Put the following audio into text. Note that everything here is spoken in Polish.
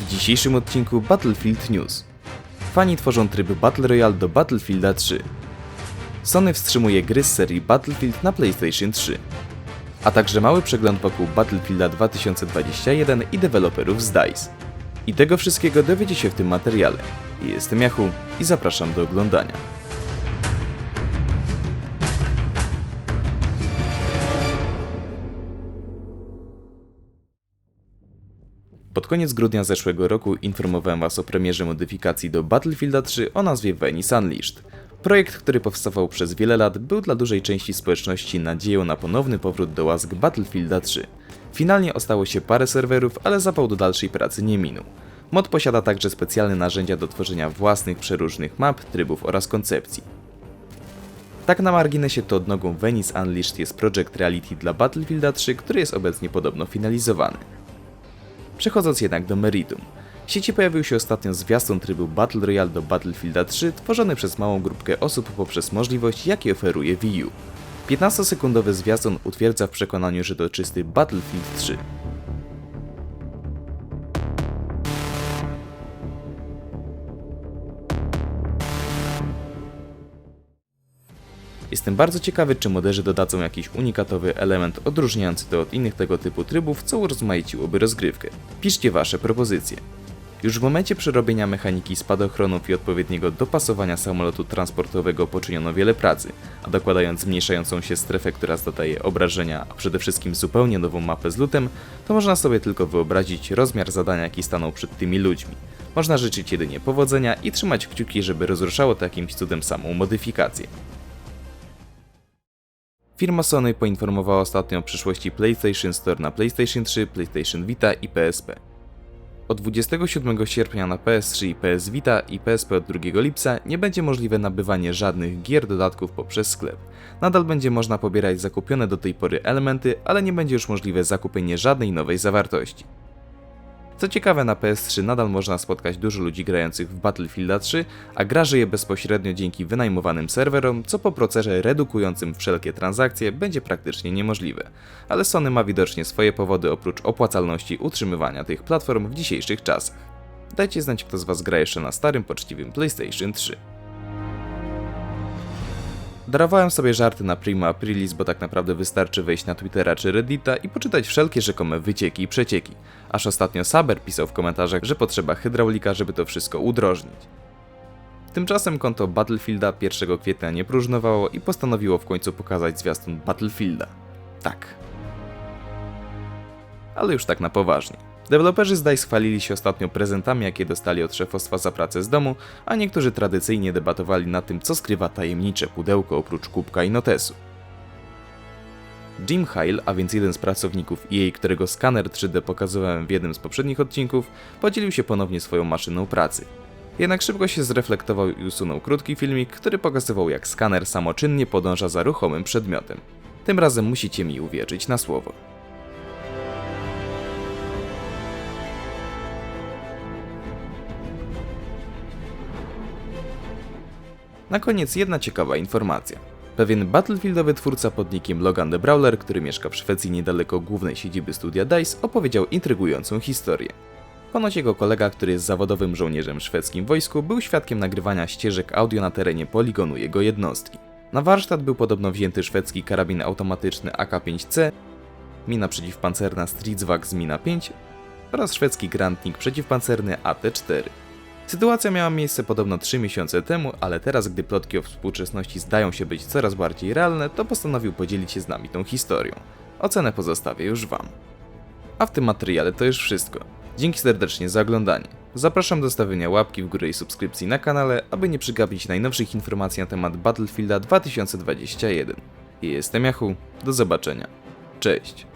W dzisiejszym odcinku Battlefield News. Fani tworzą tryb Battle Royale do Battlefielda 3. Sony wstrzymuje gry z serii Battlefield na PlayStation 3. A także mały przegląd wokół Battlefielda 2021 i deweloperów z DICE. I tego wszystkiego dowiecie się w tym materiale. Jestem Yahu i zapraszam do oglądania. Pod koniec grudnia zeszłego roku informowałem Was o premierze modyfikacji do Battlefielda 3 o nazwie Venice Unleashed. Projekt, który powstawał przez wiele lat, był dla dużej części społeczności nadzieją na ponowny powrót do łask Battlefielda 3. Finalnie ostało się parę serwerów, ale zapał do dalszej pracy nie minął. Mod posiada także specjalne narzędzia do tworzenia własnych, przeróżnych map, trybów oraz koncepcji. Tak na marginesie to odnogą Venice Unleashed jest projekt reality dla Battlefielda 3, który jest obecnie podobno finalizowany. Przechodząc jednak do meritum. W sieci pojawił się ostatnio zwiastun trybu Battle Royale do Battlefielda 3, tworzony przez małą grupkę osób poprzez możliwość, jakie oferuje Wii U. 15-sekundowy zwiastun utwierdza w przekonaniu, że to czysty Battlefield 3. Jestem bardzo ciekawy, czy moderzy dodadzą jakiś unikatowy element odróżniający to od innych tego typu trybów, co urozmaiciłoby rozgrywkę. Piszcie wasze propozycje. Już w momencie przerobienia mechaniki spadochronów i odpowiedniego dopasowania samolotu transportowego poczyniono wiele pracy, a dokładając zmniejszającą się strefę, która zadaje obrażenia, a przede wszystkim zupełnie nową mapę z lutem, to można sobie tylko wyobrazić rozmiar zadania, jaki stanął przed tymi ludźmi. Można życzyć jedynie powodzenia i trzymać kciuki, żeby rozruszało to jakimś cudem samą modyfikację. Firma Sony poinformowała ostatnio o przyszłości PlayStation Store na PlayStation 3, PlayStation Vita i PSP. Od 27 sierpnia na PS3 i PS Vita i PSP od 2 lipca nie będzie możliwe nabywanie żadnych gier dodatków poprzez sklep. Nadal będzie można pobierać zakupione do tej pory elementy, ale nie będzie już możliwe zakupienie żadnej nowej zawartości. Co ciekawe, na PS3 nadal można spotkać dużo ludzi grających w Battlefielda 3, a gra żyje bezpośrednio dzięki wynajmowanym serwerom, co po procesie redukującym wszelkie transakcje będzie praktycznie niemożliwe. Ale Sony ma widocznie swoje powody oprócz opłacalności utrzymywania tych platform w dzisiejszych czasach. Dajcie znać, kto z Was gra jeszcze na starym, poczciwym PlayStation 3. Darowałem sobie żarty na Prima Aprilis, bo tak naprawdę wystarczy wejść na Twittera czy Reddita i poczytać wszelkie rzekome wycieki i przecieki. Aż ostatnio Saber pisał w komentarzach, że potrzeba hydraulika, żeby to wszystko udrożnić. Tymczasem konto Battlefielda 1 kwietnia nie próżnowało i postanowiło w końcu pokazać zwiastun Battlefielda. Tak. Ale już tak na poważnie. Deweloperzy z DICE chwalili się ostatnio prezentami, jakie dostali od szefostwa za pracę z domu, a niektórzy tradycyjnie debatowali nad tym, co skrywa tajemnicze pudełko oprócz kubka i notesu. Jim Hale, a więc jeden z pracowników EA, którego skaner 3D pokazywałem w jednym z poprzednich odcinków, podzielił się ponownie swoją maszyną pracy. Jednak szybko się zreflektował i usunął krótki filmik, który pokazywał jak skaner samoczynnie podąża za ruchomym przedmiotem. Tym razem musicie mi uwierzyć na słowo. Na koniec jedna ciekawa informacja. Pewien battlefieldowy twórca pod nickiem Logan the Brawler, który mieszka w Szwecji niedaleko głównej siedziby studia DICE, opowiedział intrygującą historię. Ponoć jego kolega, który jest zawodowym żołnierzem w szwedzkim wojsku, był świadkiem nagrywania ścieżek audio na terenie poligonu jego jednostki. Na warsztat był podobno wzięty szwedzki karabin automatyczny AK-5C, mina przeciwpancerna Stridsvag z Mina 5 oraz szwedzki Grantnik przeciwpancerny AT-4. Sytuacja miała miejsce podobno 3 miesiące temu, ale teraz, gdy plotki o współczesności zdają się być coraz bardziej realne, to postanowił podzielić się z nami tą historią. Ocenę pozostawię już Wam. A w tym materiale to już wszystko. Dzięki serdecznie za oglądanie. Zapraszam do stawienia łapki w górę i subskrypcji na kanale, aby nie przegapić najnowszych informacji na temat Battlefielda 2021. Jestem Yahoo, do zobaczenia. Cześć.